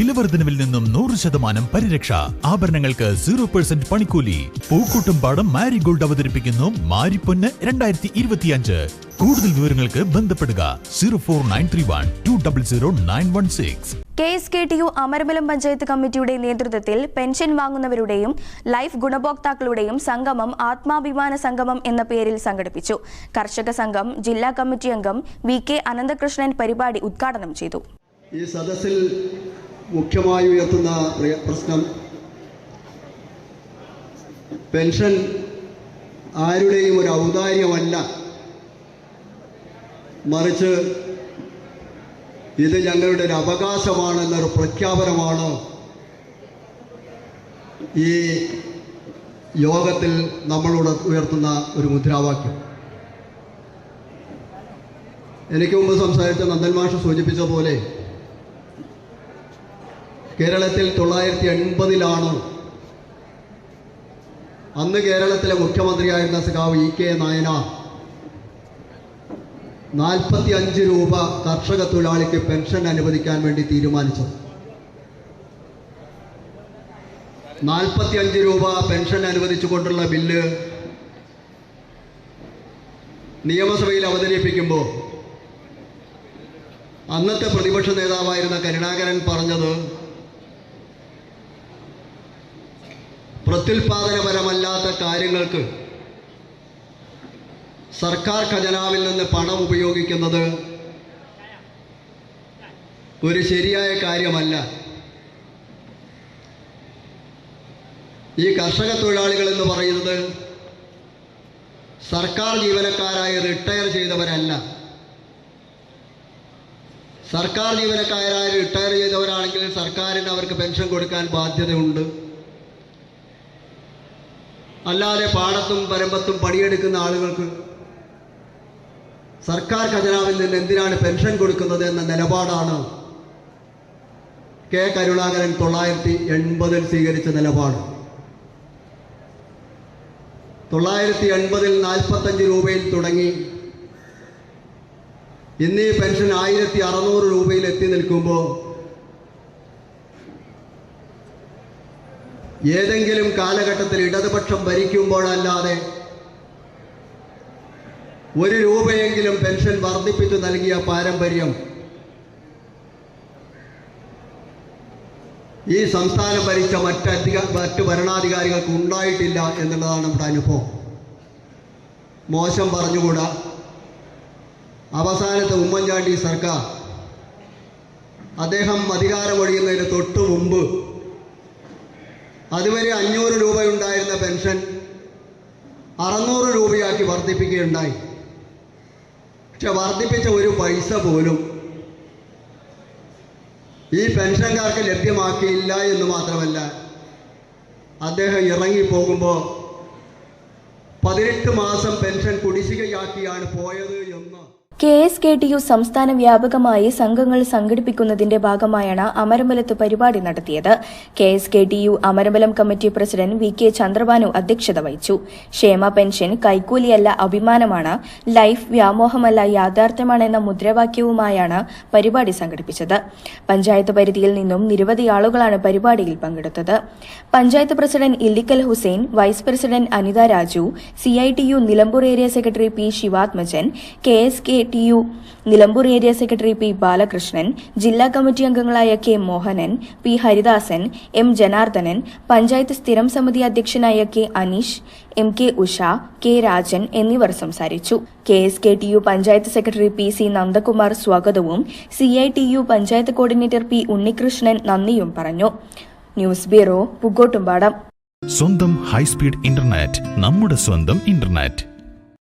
വിലവർദ്ധനവിൽ നിന്നും നൂറ് ശതമാനം പരിരക്ഷ. ആഭരണങ്ങൾക്ക് സീറോ പെർസെന്റ് പണിക്കൂലി. പൂക്കൂട്ടും പാടം മാരിഗോൾഡ് അവതരിപ്പിക്കുന്നു മാരിപ്പൊന്ന് രണ്ടായിരത്തി ഇരുപത്തിയഞ്ച് കൂടുതൽ വിവരങ്ങൾക്ക് ബന്ധപ്പെടുക zero four nine three one two double zero nine one six. K S K T U Amaramalam panchayat കമ്മിറ്റിയുടെ നേതൃത്വത്തിൽ പെൻഷൻ വാങ്ങുന്നവരുടെയും ലൈഫ് ഗുണഭോക്താക്കളുടെയും സംഗമം ആത്മാഭിമാന സംഗമം എന്ന പേരിൽ സംഘടിപ്പിച്ചു. കർഷക സംഘം ജില്ലാ കമ്മിറ്റി അംഗം വി കെ അനന്തകൃഷ്ണൻ പരിപാടി ഉദ്ഘാടനം ചെയ്തു. ഈ സദസ്സിൽ മുഖ്യമായി ഉയർത്തുന്ന പ്രശ്നം പെൻഷൻ ആരുടെയും ഒരു ഔദാര്യമല്ല. മറിച്ച് ഇത് ഞങ്ങളുടെ ഒരു അവകാശമാണെന്നൊരു പ്രഖ്യാപനമാണ് ഈ യോഗത്തിൽ നമ്മളോട് ഉയർത്തുന്ന ഒരു മുദ്രാവാക്യം. എനിക്ക് മുമ്പ് സംസാരിച്ച നന്ദൻ മാഷ് സൂചിപ്പിച്ച പോലെ കേരളത്തിൽ തൊള്ളായിരത്തി എൺപതിലാണ് അന്ന് കേരളത്തിലെ മുഖ്യമന്ത്രിയായിരുന്ന സഖാവ് ഇ കെ നായനാർ നാൽപ്പത്തി അഞ്ച് രൂപ കർഷക തൊഴിലാളിക്ക് പെൻഷൻ അനുവദിക്കാൻ വേണ്ടി തീരുമാനിച്ചത്. നാൽപ്പത്തി അഞ്ച് രൂപ പെൻഷൻ അനുവദിച്ചുകൊണ്ടുള്ള ബില്ല് നിയമസഭയിൽ അവതരിപ്പിക്കുമ്പോൾ അന്നത്തെ പ്രതിപക്ഷ നേതാവായിരുന്ന കരുണാകരൻ പറഞ്ഞത് പ്രത്യുൽപാദനപരമല്ലാത്ത കാര്യങ്ങൾക്ക് സർക്കാർ ഖജനാവിൽ നിന്ന് പണം ഉപയോഗിക്കുന്നത് ഒരു ശരിയായ കാര്യമല്ല. ഈ കർഷക തൊഴിലാളികൾ എന്ന് പറയുന്നത് സർക്കാർ ജീവനക്കാരായി റിട്ടയർ ചെയ്തവരല്ല. സർക്കാർ ജീവനക്കാരായി റിട്ടയർ ചെയ്തവരാണെങ്കിൽ സർക്കാരിന് അവർക്ക് പെൻഷൻ കൊടുക്കാൻ ബാധ്യതയുണ്ട്. അല്ലാതെ പാടത്തും പരമ്പത്തും പണിയെടുക്കുന്ന ആളുകൾക്ക് സർക്കാർ ഖജനാവിൽ നിന്ന് എന്തിനാണ് പെൻഷൻ കൊടുക്കുന്നത് എന്ന നിലപാടാണ് കെ കരുണാകരൻ തൊള്ളായിരത്തി എൺപതിൽ സ്വീകരിച്ച നിലപാട്. തൊള്ളായിരത്തി എൺപതിൽ നാൽപ്പത്തഞ്ച് രൂപയിൽ തുടങ്ങി. ഇന്നീ പെൻഷൻ ആയിരത്തി അറുന്നൂറ് രൂപയിൽ എത്തി നിൽക്കുമ്പോൾ ഏതെങ്കിലും കാലഘട്ടത്തിൽ ഇടതുപക്ഷം ഭരിക്കുമ്പോഴല്ലാതെ ഒരു രൂപയെങ്കിലും പെൻഷൻ വർദ്ധിപ്പിച്ചു നൽകിയ പാരമ്പര്യം ഈ സംസ്ഥാനം ഭരിച്ച മറ്റധിക മറ്റ് ഭരണാധികാരികൾക്ക് ഉണ്ടായിട്ടില്ല എന്നുള്ളതാണ് നമ്മുടെ അനുഭവം. മോശം പറഞ്ഞുകൂടാ. അവസാനത്തെ ഉമ്മൻചാണ്ടി സർക്കാർ അദ്ദേഹം അധികാരമൊഴിയുന്നതിന് തൊട്ടു മുമ്പ് അതുവരെ അഞ്ഞൂറ് രൂപയുണ്ടായിരുന്ന പെൻഷൻ അറുന്നൂറ് രൂപയാക്കി വർദ്ധിപ്പിക്കുകയുണ്ടായി. പക്ഷെ വർദ്ധിപ്പിച്ച ഒരു പൈസ പോലും ഈ പെൻഷൻകാർക്ക് ലഭ്യമാക്കിയില്ല എന്ന് മാത്രമല്ല അദ്ദേഹം ഇറങ്ങിപ്പോകുമ്പോൾ പതിനെട്ട് മാസം പെൻഷൻ കുടിശ്ശികയാക്കിയാണ് പോയത് എന്ന് K S K T U സംസ്ഥാന വ്യാപകമായി സംഘങ്ങൾ സംഘടിപ്പിക്കുന്നതിന്റെ ഭാഗമായാണ് അമരമ്പലത്ത് പരിപാടി നടത്തിയത്. K S K T U Amarambalam committee president V K Chandrabhanu അധ്യക്ഷത വഹിച്ചു. ക്ഷേമ പെൻഷൻ കൈക്കൂലിയല്ല അഭിമാനമാണ്. ലൈഫ് വ്യാമോഹമല്ല യാഥാർത്ഥ്യമാണെന്ന മുദ്രാവാക്യവുമായാണ് പരിപാടി സംഘടിപ്പിച്ചത്. പഞ്ചായത്ത് പരിധിയിൽ നിന്നും നിരവധി ആളുകളാണ് പരിപാടിയിൽ പങ്കെടുത്തത്. Panchayat president Illikkal Hussain vice president Anitha Raju C I T U Nilambur area secretary P Sivathmajan K S K T U. Nilambur area secretary P. Balakrishnan ജില്ലാ കമ്മിറ്റി അംഗങ്ങളായ K. Mohanan P. Haridasan M. Janardhanan panchayat സ്ഥിരം സമിതി അധ്യക്ഷനായ K. Aneesh M. K. Usha K. Rajan എന്നിവർ സംസാരിച്ചു. K. S. K. T. U panchayat secretary P. C. Nandakumar സ്വാഗതവും C. I. T. U panchayat coordinator P. Unnikrishnan നന്ദിയും പറഞ്ഞു. News bureau പുഗോട്ടുംപാടം സ്വന്തം high speed internet നമ്മുടെ സ്വന്തം ഇന്റർനെറ്റ്.